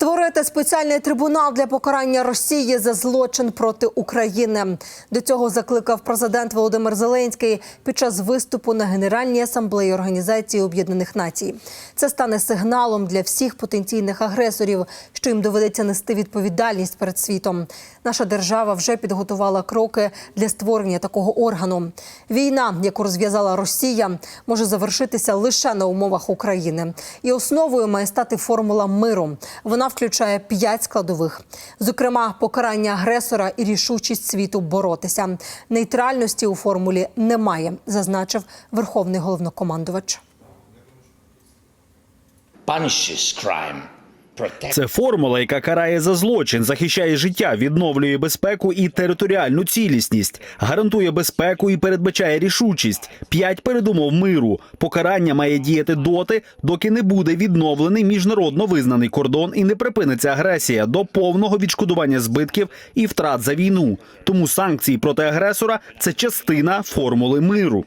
Створити спеціальний трибунал для покарання Росії за злочин проти України. До цього закликав президент Володимир Зеленський під час виступу на Генеральній асамблеї Організації Об'єднаних Націй. Це стане сигналом для всіх потенційних агресорів, що їм доведеться нести відповідальність перед світом. Наша держава вже підготувала кроки для створення такого органу. Війна, яку розв'язала Росія, може завершитися лише на умовах України. І основою має стати формула миру. Вона включає п'ять складових: зокрема, покарання агресора і рішучість світу боротися. Нейтральності у формулі немає, зазначив верховний головнокомандувач. punishes crime, Це формула, яка карає за злочин, захищає життя, відновлює безпеку і територіальну цілісність, гарантує безпеку і передбачає рішучість. П'ять передумов миру. Покарання має діяти доти, доки не буде відновлений міжнародно визнаний кордон і не припиниться агресія до повного відшкодування збитків і втрат за війну. Тому санкції проти агресора це частина формули миру.